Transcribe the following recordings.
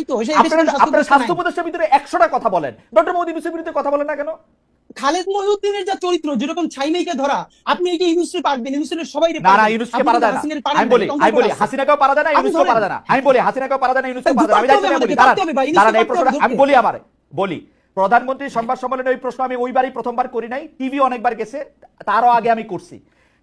নাই তো আপনারা স্বাস্থ্য। উপদেষ্টার ভিতরে একশোটা কথা বলেন। ডক্টর মোদী ইউনুসের বিরুদ্ধে কথা বলেন না কেন? খালেদ মহিউদ্দিনের যা চরিত্র যেরকম ছাইনাইকে ধরা আপনি এটা ইউনুসে পারবেন ইউনুসের সবাই না না ইউনুসকে পারা যায় না। আমি বলি আমি বলি হাসিনাকেও পারা যায় না আপনি পারা যায় না। আমি বলি হাসিনাকেও পারা যায় না ইউনুসকেও পারা যায় না। আমি বলি দাঁড়ান এই ইউনুসকে ধরতে আমি বলি বলি। প্রধানমন্ত্রীর সংবাদ সম্মেলনে ওই প্রশ্ন আমি ওইবারই প্রথমবার করি নাই টিভি অনেকবার গেছে তারও আগে আমি করছি।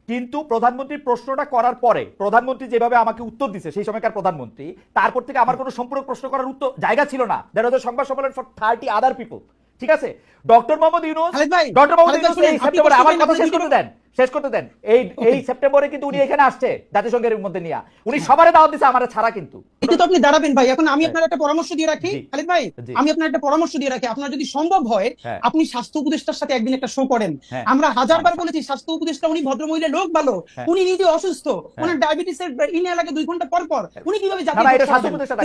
কিন্তু প্রধানমন্ত্রীর প্রশ্নটা করার পরে প্রধানমন্ত্রী যেভাবে আমাকে উত্তর দিছে, সেই সময়কার প্রধানমন্ত্রী, তারপর থেকে আমার কোনো সম্পূর্ণ প্রশ্ন করার উত্তর জায়গা ছিল না। দ্যাট ওয়াজ সংবাদ সম্মেলন ফর থার্টি আদার পিপল ঠিক আছে? ডক্টর মোহাম্মদ ইউনুস? খালেদ ভাই, ডক্টর মোহাম্মদ ইউনুস এই সেপ্টেম্বরে আমার কথা শেষ করতে দেন শেষ করতে দেন। এই এই সেপ্টেম্বরে কিন্তু উনি এখানে আসছে জাতিসংঘের মধ্যে নিয়ে। উনি সবারে দাওয়াত দিছে আমার ছাড়া কিন্তু। এটা তো আপনি দাঁড়াবেন ভাই এখন আমি আপনার একটা পরামর্শ দিয়ে রাখি। খালিদ ভাই আমি আপনার একটা পরামর্শ দিয়ে রাখি। আপনার যদি সম্ভব হয় হ্যাঁ। আপনি স্বাস্থ্য উপদেষ্টার সাথে একদিন একটা শো করেন। হ্যাঁ। আমরা হাজারবার বলেছি স্বাস্থ্য উপদেষ্টা উনি ভদ্রমহিলা লোক ভালো। হ্যাঁ। উনি নিজে অসুস্থ। ওনার ডায়াবেটিস এর ইনে লাগে দুই ঘণ্টা পর পর উনি কীভাবে না না এটা স্বাস্থ্য উপদেষ্টা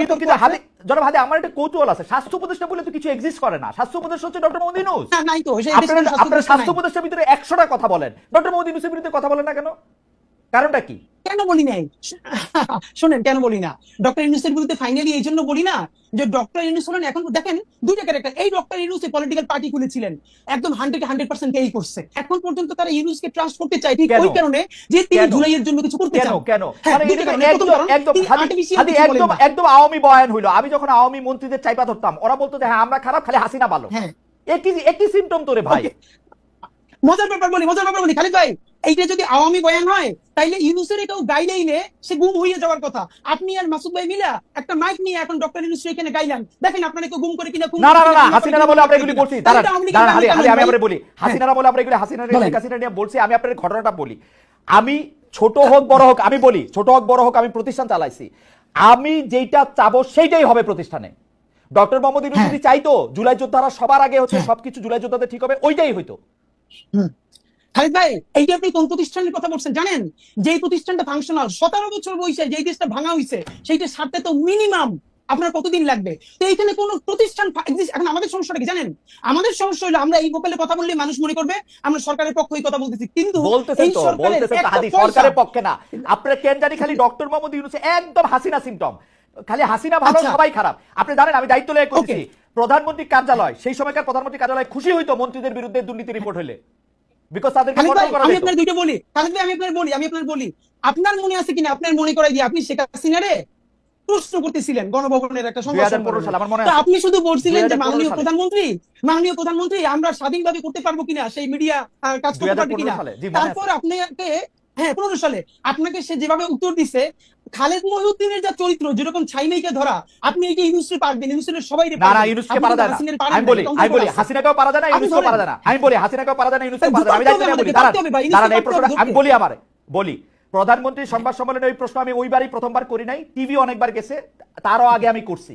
কিন্তু কিন্তু। হাতে জনাব হাতে আমার একটা কৌতূহল আছে। স্বাস্থ্য উপদেষ্টা বলে তো কিছু এক্সিস্ট করে না। স্বাস্থ্য উপদেষ্টা হচ্ছে ডক্টর মোহাম্মদ ইউনুস আপনারা স্বাস্থ্য। উপদেষ্টার ভিতরে একশোটা কথা বলেন। ডক্টর মোহাম্মদ ইউনুসের বিরুদ্ধে কথা বলেন না কেন? কারণটা কি? কেন বলি নাই? শোনেন কেন বলি না? ডক্টর ইউনুসের বিরুদ্ধে ফাইনালি এই জন্য বলি না যে ডক্টর ইউনুস হলেন এখন দেখেন দুইটা ক্যারেক্টার এই ডক্টর ইউনুস পলিটিক্যাল পার্টি খুলেছিলেন। একদম হান্ড্রেড হান্ড্রেড পার্সেন্ট এই করছে। এখন পর্যন্ত তারা ইউনুসকে ট্রান্স করতে চায় ঠিক? ওই কারণে যে তিনি? জুলাইয়ের জন্য কিছু করতে চান। কেন? হ্যাঁ, মানে একদম আওয়ামী বয়ান হইল। আমি যখন আওয়ামী মন্ত্রীদের চাইপা ধরতাম ওরা বলতো যে হ্যাঁ আমরা খারাপ খালি হাসিনা ভালো। হ্যাঁ। একই একই সিমটম তোরে ভাই। মজার ব্যাপার বলি মজার ব্যাপার বলি খালিদ ভাই এইটা যদি আওয়ামী বয়ান হয় তাইলে ইউনুসের কেউ সে গুম হয়ে যাওয়ার কথা। আপনি আর মাসুদ ভাই মিলা একটা মাইক নিয়ে এখন ডক্টর ইউনুস এখানে গাইলেন দেখেন আপনারা কেউ গুম করে কিনা না না না হাসিনারা বলে আমরা এগুলি বলছি। দাঁড়ান দাঁড়ান হালি হালি আমি আপনাদের বলি হাসিনারা বলে আমরা এগুলি হাসিনা বলেন। শেখ হাসিনা নিয়ে বলছি আমি আপনাদের ঘটনাটা বলি। আমি ছোট হোক বড় হোক আমি বলি ছোট হোক বড় হোক আমি প্রতিষ্ঠান চালাইছি। আমি যেইটা চাবো সেইটাই হবে প্রতিষ্ঠানে। ডক্টর মোহাম্মদ ইউনুস হ্যাঁ। যদি চাইতো জুলাই যোদ্ধারা সবার আগে হচ্ছে হ্যাঁ। সবকিছু জুলাই যোদ্ধাদের ঠিক হবে ওইটাই হইতো। খালিদ ভাই এইটা আপনি কোন প্রতিষ্ঠানের কথা বলছেন জানেন? যেই প্রতিষ্ঠানটা ফাংশনাল সতেরো বছর বয়সে যেই দেশটা ভাঙা হয়েছে সেইটা সারতে তো মিনিমাম আপনার কতদিন লাগবে? তো এইখানে কোন প্রতিষ্ঠান এখন আমাদের সমস্যাটা কি জানেন? আমাদের সমস্যা হলো আমরা এই ভোকালে কথা বললে মানুষ মনে করবে আমরা সরকারের পক্ষে এই কথা বলতেছি। কিন্তু সরকারের পক্ষে না। আপনার কেন জানি খালি ডক্টর মোহাম্মদ ইউনুস একদম হাসিনা সিমটম খালি হাসিনা ভালো আচ্ছা। সবাই খারাপ। আপনি জানেন আমি দায়িত্ব লেগে করছি। প্রধানমন্ত্রী কার্যালয় সেই সময়কার প্রধানমন্ত্রী কার্যালয় খুশি হইতো মন্ত্রীদের বিরুদ্ধে দুর্নীতি রিপোর্ট হলে বিকজ করা আমি আপনার দুইটা বলি। খালিদ ভাই আমি আপনার বলি আমি আপনার বলি। আপনার মনে আছে কিনা? আপনার মনে করাই দিয়ে আপনি শেখ হাসিনারে প্রশ্ন করতেছিলেন গণভবনের একটা সংবাদ 2015 আমার মনে তো আপনি শুধু বলছিলেন যে মাননীয় প্রধানমন্ত্রী মাননীয় প্রধানমন্ত্রী আমরা স্বাধীনভাবে করতে পারব কিনা? সেই মিডিয়া কাজ করতে পারবে কিনা। তারপর আপনাকে হ্যাঁ পনেরো সালে। আপনাকে সে যেভাবে উত্তর দিছে খালেদ মহিউদ্দিনের যা চরিত্র যেরকম ছাইনাইকে ধরা আপনি এটা ইউনুসে পারবেন ইউনুসের সবাই না না ইউনুসকে পারা যায় না। আমি বলি আমি বলি হাসিনাকেও পারা যায় না ইউনুসকেও ধরেন। পারা যায় না। আমি বলি হাসিনাকেও পারা যায় না ইউনুসকেও তাই পারা যায় না। আমি ধরতে বলি দাঁড়ান। এই ইউনুসকে ধরতে আমি বলি আমার বলি প্রধানমন্ত্রী সংবাদ সম্মেলনে ওই প্রশ্ন আমি ওইবারই প্রথমবার করি নাই টিভি অনেকবার গেছে তারও আগে আমি করছি।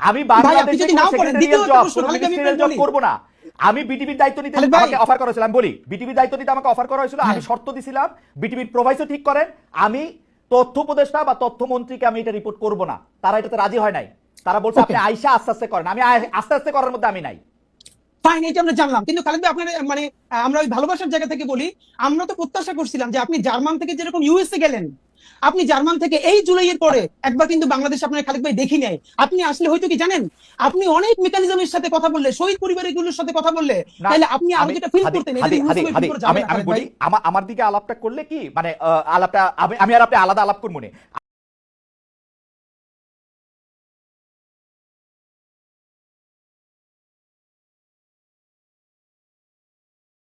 আমি। করব না। আমি বিটিভির দায়িত্ব নিতে আমাকে অফার করা হয়েছিল আমি বলি বিটিভির দায়িত্ব নিতে আমাকে অফার করা হয়েছিল আমি হ্যাঁ। শর্ত দিছিলাম বিটিভির প্রোভাইসও ঠিক করেন আমি তথ্য উপদেষ্টা বা তথ্যমন্ত্রীকে আমি এটা রিপোর্ট করব না। তারা এটাতে রাজি হয় নাই। তারা বলছে আপনি. আইসা আস্তে আস্তে করেন। আমি আস্তে আস্তে করার মধ্যে আমি নাই। ফাইন এটা আমরা জানলাম। কিন্তু খালেদ ভাই আপনার মানে আমরা ওই ভালোবাসার জায়গা থেকে বলি আমরা তো প্রত্যাশা করছিলাম যে আপনি জার্মান থেকে যেরকম ইউএসএ গেলেন আপনি জার্মান থেকে এই জুলাইয়ের পরে একবার কিন্তু বাংলাদেশ আপনার খালেক ভাই দেখি নাই। আপনি আসলে হয়তো কি জানেন? আপনি অনেক মেকানিজমের সাথে কথা বললে শহীদ পরিবারগুলোর সাথে কথা বললে তাহলে আপনি আরও যেটা ফিল করতেন আমি আমি বলি আমার দিকে আলাপটা করলে কি? মানে আলাপটা আমি আমি আর আপনি আলাদা আলাপ করব না।